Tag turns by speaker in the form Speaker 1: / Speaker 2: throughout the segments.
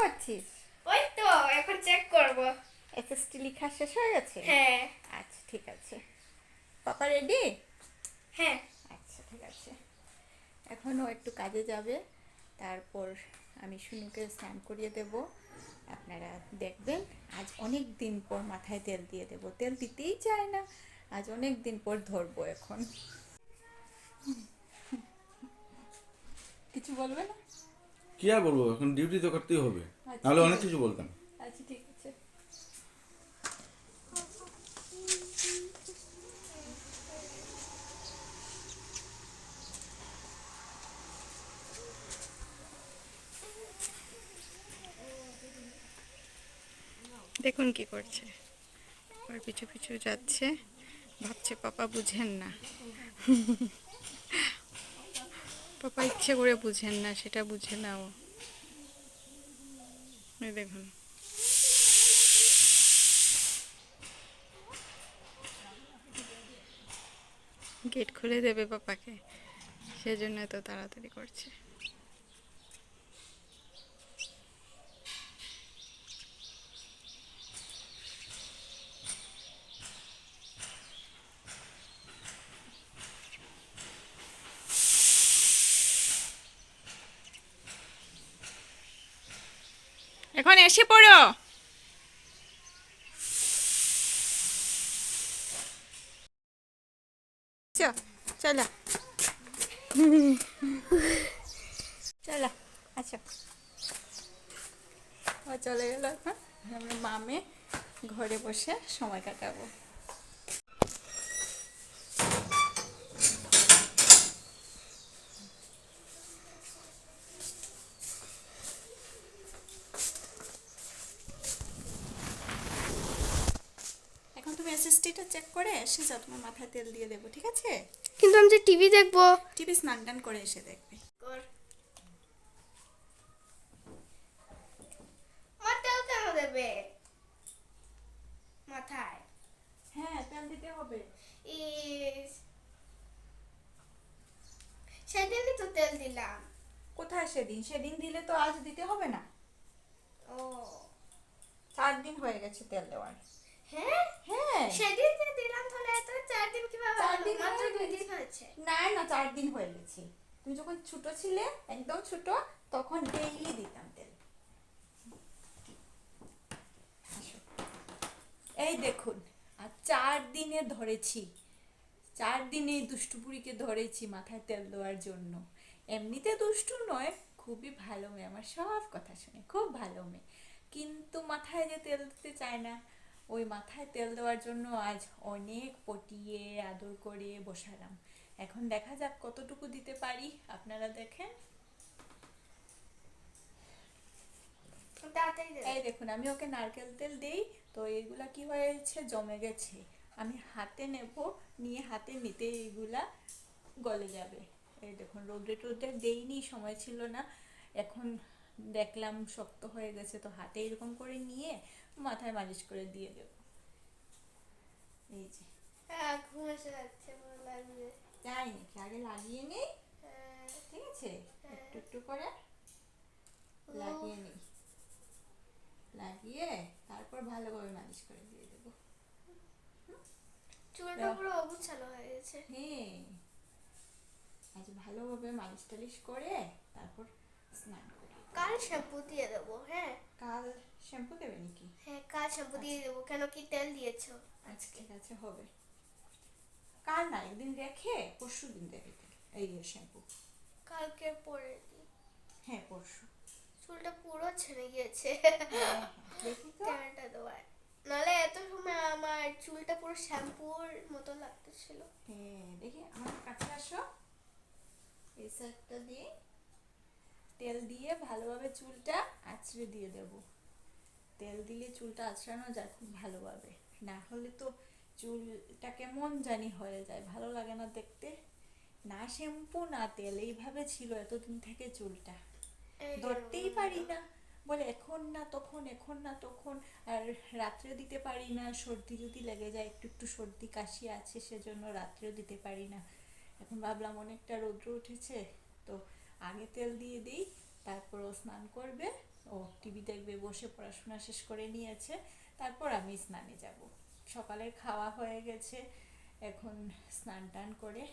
Speaker 1: করছিস?
Speaker 2: ওই তো এখন চেক করব।
Speaker 1: এসএসটি লেখা শেষ হয়ে গেছে?
Speaker 2: হ্যাঁ।
Speaker 1: আচ্ছা ঠিক আছে। পাপা রেডি
Speaker 2: হ্যাঁ।
Speaker 1: আচ্ছা ঠিক আছে। এখনও একটু কাজে যাবে। তারপর আমি শুনুকে স্নান করিয়ে দেব। আপনারা দেখবেন আজ অনেক দিন পর মাথায় তেল দিয়ে দেব। তেল দিতেই চায় না। আজ অনেক দিন পর ধরবো এখন। কিছু বলবে না?
Speaker 3: কি আর বলব এখন ডিউটি তো করতেই হবে।
Speaker 1: আচ্ছা,
Speaker 3: নাহলে অনেক কিছু বলতাম।
Speaker 1: আচ্ছা ঠিক আছে। দেখুন কি করছে। ওর পিছু পিছু যাচ্ছে। ভাবছে পাপা বুঝেন না। পাপা ইচ্ছে করে বুঝেন না, সেটা বুঝে নাও। দেখুন। গেট খুলে দেবে পাপাকে, সেজন্য এত তাড়াতাড়ি করছে। এখন এসে পড়ো। চলো। চলো আচ্ছা ও চলে গেল এখন। মামে ঘরে বসে সময় কাটাবো। এসএসটিটা চেক করে এসে যাও তোমার মাথায় তেল দিয়ে দেবো ঠিক আছে?
Speaker 2: কিন্তু আমি যে টিভি দেখব।
Speaker 1: টিভি স্নান টান করে এসে দেখবে।
Speaker 2: দেবে? মাথায়।
Speaker 1: হ্যাঁ তেল দিতে হবে।
Speaker 2: সেদিনই তো তেল দিলাম।
Speaker 1: কোথায় সেদিন? সেদিন দিলে তো আজ দিতে হবে না।
Speaker 2: ও।
Speaker 1: চার দিন হয়ে গেছে তেল দেওয়ার।
Speaker 2: হ্যাঁ?
Speaker 1: হ্যাঁ।
Speaker 2: সেদিন যে দিলাম তাহলে এত চার দিন কীভাবে
Speaker 1: চার দিন
Speaker 2: মাত্র দুই দিন হয়েছে।
Speaker 1: না না চার দিন হয়ে গেছে। তুমি যখন ছোট ছিলে একদম ছোট তখন ডেইলি দিতাম তেল। এই দেখুন আর চার দিনে ধরেছি। চার দিনে দুষ্টুপুরিকে ধরেছি মাথায় তেল দেওয়ার জন্য। এমনিতে দুষ্টু নয় খুবই ভালো মেয়ে। আমার সব কথা শুনে খুব ভালো মেয়ে। কিন্তু মাথায় যে তেল দিতে চায় না ওই মাথায় তেল দেওয়ার জন্য আজ অনেক পটিয়ে আদর করে বসালাম। এখন দেখা যাক কতটুকু দিতে পারি। আপনারা দেখেন। এই দেখুন আমি ওকে নারকেল তেল দেই। তো এগুলা কি হয়েছে? জমে গেছে। আমি হাতে নেব নিয়ে হাতে নিতে এগুলা গলে যাবে। এই দেখুন রোদ্রে টোদ্রে দেইনি সময় ছিল না। এখন দেখলাম শক্ত হয়ে গেছে তো হাতে এরকম করে নিয়ে মাথায় মালিশ করে দিয়ে দেব। এই যে।
Speaker 2: হ্যাঁ
Speaker 1: তাই নাকি আগে লাগিয়ে নেই?
Speaker 2: হ্যাঁ।
Speaker 1: ঠিক আছে? একটু একটু করে লাগিয়ে নিই। লাগিয়ে তারপর ভালোভাবে মালিশ করে দিয়ে দেবো।
Speaker 2: চুলটা পুরো অগুছালো হয়ে গেছে।
Speaker 1: হ্যাঁ। আজ ভালোভাবে মালিশ টালিশ করে তারপর স্নান করি
Speaker 2: কাল শ্যাম্পু দিয়ে দেবো হ্যাঁ।
Speaker 1: কাল শ্যাম্পু দেবে নাকি?
Speaker 2: হ্যাঁ কাল শ্যাম্পু দিয়ে দেবো কেন কি তেল দিয়েছ?
Speaker 1: আজকে কাছে হবে। কাল না একদিন রেখে পরশু দিন দেবে। এই শ্যাম্পু।
Speaker 2: কালকে পরে দিই
Speaker 1: হ্যাঁ পরশু।
Speaker 2: চুলটা পুরো ছেড়ে গিয়েছে।
Speaker 1: হ্যাঁ, তো।
Speaker 2: ক্যামেরাটা দেওয়ার। নাহলে এত সময় আমার চুলটা পুরো শ্যাম্পুর মতো লাগতেছিল।
Speaker 1: হ্যাঁ দেখি আমার কাছে আসো। এই সাইডটা দিয়ে। তেল দিয়ে ভালোভাবে চুলটা আঁচড়ে দিয়ে দেব। তেল দিলে চুলটা আঁচড়ানো যায় খুব ভালোভাবে। না হলে তো চুলটা কেমন জানি হয়ে যায় ভালো লাগে না দেখতে। না শ্যাম্পু না তেল এইভাবে ছিল এতদিন থেকে চুলটা। ধরতেই পারি না। বলে এখন না তখন এখন না তখন আর রাত্রে দিতে পারি না। সর্দি যদি লেগে যায় একটু একটু সর্দি কাশি আছে সেজন্য রাত্রেও দিতে পারি না। এখন ভাবলাম অনেকটা রৌদ্র উঠেছে তো আগে তেল দিয়ে দিই তারপর ও স্নান করবে ও টিভি দেখবে বসে পড়াশোনা শেষ করে নিয়েছে তারপর আমি স্নানে যাব। সকালে খাওয়া হয়ে গেছে এখন স্নান টান করে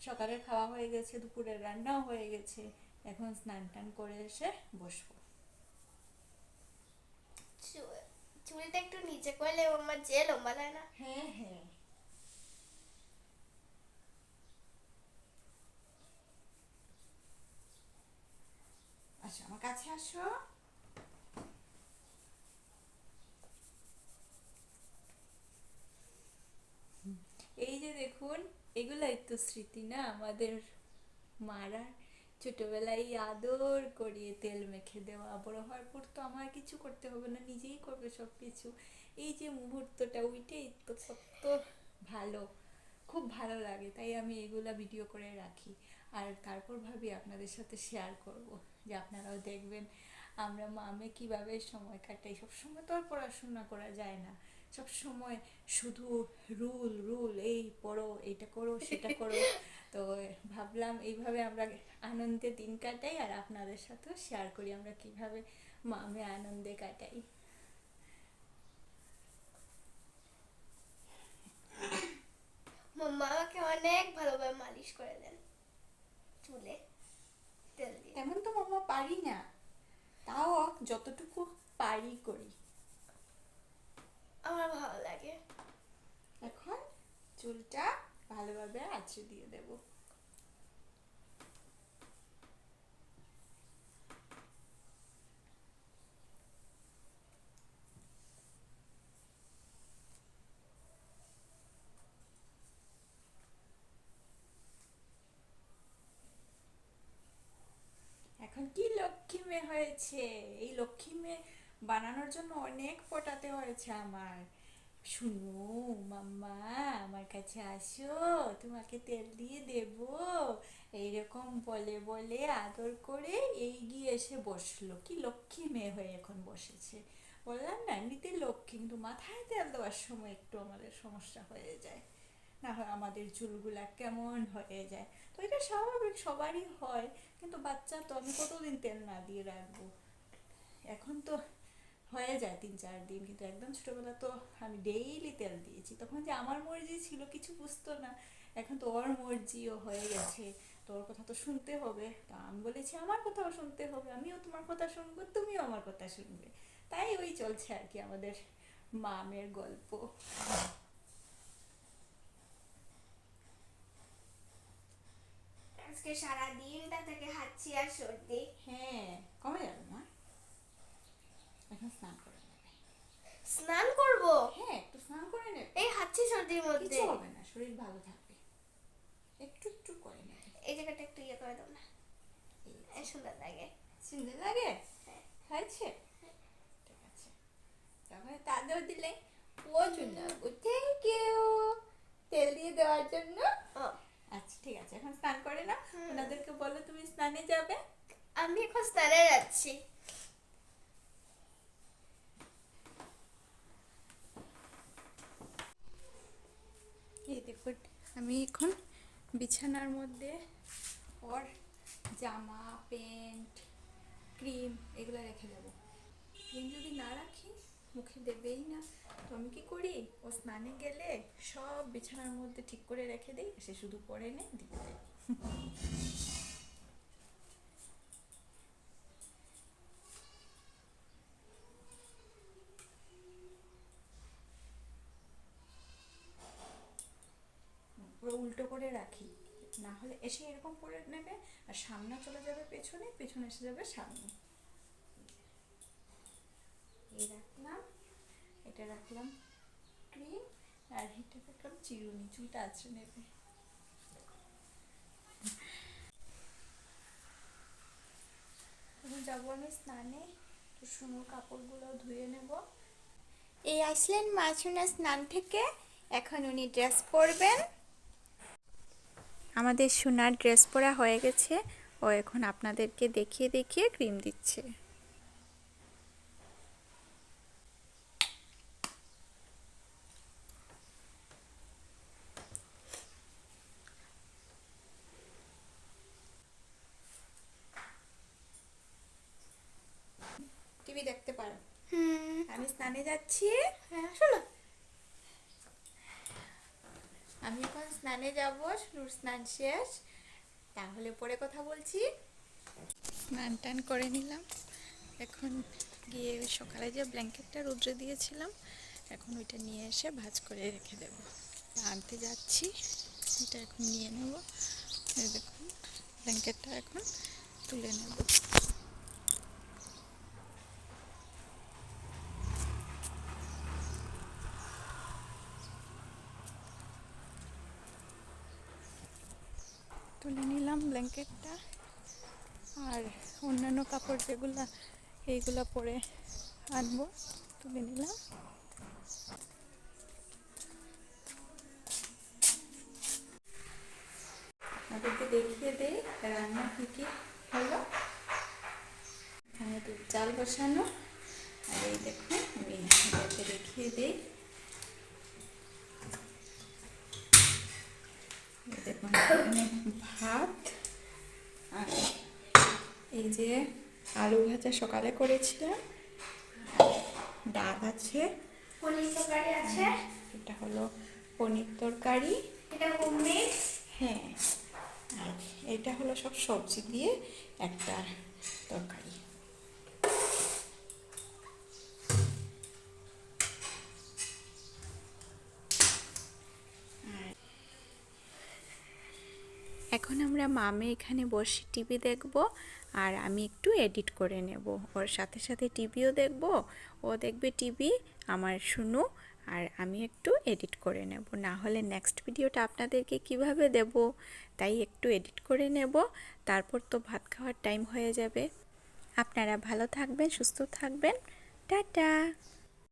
Speaker 1: সকালের খাওয়া হয়ে গেছে দুপুরের রান্নাও হয়ে গেছে এখন স্নান টান করে এসে বসবো।
Speaker 2: চুলটা একটু নিচে করলে আমার যে লম্বা লাগে না।
Speaker 1: হ্যাঁ হ্যাঁ। আচ্ছা আমার কাছে আসো। এই যে দেখুন, এগুলাই তো স্মৃতি না? আমাদের মারা ছোটবেলায় আদর করিয়ে তেল মেখে দেওয়া, বড় হওয়ার পর তো আমার কিছু করতে হবে না, নিজেই করবে সব কিছু এই যে মুহূর্তটা, ওইটাই তো কত ভালো, খুব ভালো লাগে, তাই আমি এগুলা ভিডিও করে রাখি। আর তারপর ভাবি আপনাদের সাথে শেয়ার করব যে আপনারাও দেখবেন আমরা মামে কীভাবে সময় কাটাই। সব সময় তো আর পড়াশোনা করা যায় না। সব সময় শুধু রুল রুল এই পড়ো এটা করো সেটা করো। তো ভাবলাম এইভাবে আমরা আনন্দে দিন কাটাই আর আপনাদের সাথেও শেয়ার করি আমরা কীভাবে মামে আনন্দে কাটাই।
Speaker 2: মাম্মা আমাকে অনেক ভালোভাবে মালিশ করে দেন। চুলে তেল
Speaker 1: তেমন তো মামা পারি না। তাও যতটুকু পারি করি।
Speaker 2: আমার ভালো লাগে।
Speaker 1: এখন চুলটা ভালোভাবে আঁচড়ে দিয়ে দেব এখন কি মেয়ে হয়েছে, এই লক্ষ্মী মেয়ে বানানোর জন্য অনেক পটাতে হয়েছে আমার। শুনো, মাম্মা, আমার কাছে আসো, তোমাকে তেল দিয়ে দেব। এইরকম বলে বলে আদর করে এই গিয়ে এসে বসল। কি লক্ষ্মী মেয়ে হয়ে এখন বসেছে। বললাম না এমনিতে লক্ষ্মী, কিন্তু মাথায় তেল দেওয়ার সময় একটু আমাদের সমস্যা হয়ে যায়। না হয় আমাদের চুলগুলা কেমন হয়ে যায়। তো এটা স্বাভাবিক, সবারই হয়। কিন্তু বাচ্চা তো আমি কতদিন তেল না দিয়ে রাখব? এখন তো হয়ে যায় তিন চার দিন। কিন্তু একদম ছোটোবেলা তো আমি ডেইলি তেল দিয়েছি। তখন যে আমার মর্জি ছিল, কিছু বুঝতো না। এখন তো ওর মর্জিও হয়ে গেছে। তোর কথা তো শুনতে হবে। তা আমি বলেছি, আমার কথাও শুনতে হবে। আমিও তোমার কথা শুনব, তুমিও আমার কথা শুনবে। তাই ওই চলছে আর কি আমাদের মামের গল্প।
Speaker 2: আজকে সারা দিনটা থেকে হাঁচি আর সর্দি।
Speaker 1: হ্যাঁ কমে যাবে মা? এখন স্নান করে
Speaker 2: স্নান করব?
Speaker 1: হ্যাঁ একটু স্নান করে নেবে।
Speaker 2: এই হাঁচি সর্দির মধ্যে।
Speaker 1: কিছু হবে না শরীর ভালো থাকবে। একটু একটু করে নেবে।
Speaker 2: এই জায়গাটা একটু ইয়ে করে দাও না।
Speaker 1: এই
Speaker 2: সুন্দর লাগে।
Speaker 1: সুন্দর লাগে? হয়েছে? ঠিক আছে। তারপরে তাদের দিলে ও জন্য থ্যাংক ইউ তেল দিয়ে দেওয়ার জন্য।
Speaker 2: ও।
Speaker 1: আচ্ছা ঠিক আছে এখন স্নান করে না। ওনাদেরকে বলো তুমি স্নানে যাবে।
Speaker 2: আমি এখন স্নানে যাচ্ছি।
Speaker 1: এই দেখুন আমি এখন বিছানার মধ্যে ওর জামা প্যান্ট ক্রিম এগুলো রেখে দেবো ক্রিম যদি না রাখি মুখে দেবেই না। তো আমি কি করি? ও স্নানে গেলে সব বিছানার মধ্যে ঠিক করে রেখে দিই, সে শুধু পরে নে দিয়ে দেয় পুরো উল্টো করে রাখি। না হলে এসে এরকম করে নেবে, আর সামনে চলে যাবে পেছনে পেছনে এসে যাবে সামনে এই রাখলাম এটা রাখলাম ক্রিম আর এটা রাখলাম চিরুনি, চুলটা আছে নেবে। যাব আমি স্নানে সুন্দর কাপড়গুলো ধুয়ে নেব। এই আসলেন মাছুনা স্নান থেকে এখন উনি ড্রেস পরবেন। আমাদের সোনার ড্রেস পরা হয়ে গেছে, ও এখন আপনাদেরকে দেখিয়ে দেখিয়ে ক্রিম দিচ্ছে। টিভি দেখতে পারো।
Speaker 2: হুম।
Speaker 1: আমি স্নানে যাচ্ছি।
Speaker 2: হ্যাঁ আসো
Speaker 1: আমি এখন স্নানে যাব শুরুর স্নান শেষ। তাহলে পরে কথা বলছি। স্নান টান করে নিলাম। এখন গিয়ে সকালে যে ব্ল্যাঙ্কেটটা রোদ্রে দিয়েছিলাম এখন ওইটা নিয়ে এসে ভাঁজ করে রেখে দেবো। আনতে যাচ্ছি। এটা এখন নিয়ে নেব। দেখুন ব্ল্যাঙ্কেটটা এখন তুলে নেব। তুলে নিলাম ব্ল্যাঙ্কেটটা আর অন্যান্য কাপড় যেগুলো, এইগুলো পরে আনব, তুলে নিলাম। দেখিয়ে দেই রান্না কী কী হলো। এখানে দুধ চাল বসানো, আর এই দেখুন, আমি দেখিয়ে দিই এই দেখুন এখানে ভাত। আর এই যে আলু ভাজা সকালে করেছিলাম। ডাল আছে।
Speaker 2: পনির তরকারি আছে।
Speaker 1: এটা হলো পনির তরকারি।
Speaker 2: এটা হোমমেড
Speaker 1: হ্যাঁ আর এটা হলো সব সবজি দিয়ে একটা তরকারি। এখন আমরা মামে এখানে বসে টিভি দেখব আর আমি একটু এডিট করে নেব। ওর সাথে সাথে টিভিও দেখব, ও দেখবে টিভি, আমার শুনু, আর আমি একটু এডিট করে নেব। না হলে নেক্সট ভিডিওটা আপনাদেরকে কীভাবে দেব, তাই একটু এডিট করে নেব, তারপর তো ভাত খাওয়ার টাইম হয়ে যাবে। আপনারা ভালো থাকবেন, সুস্থ থাকবেন। টাটা!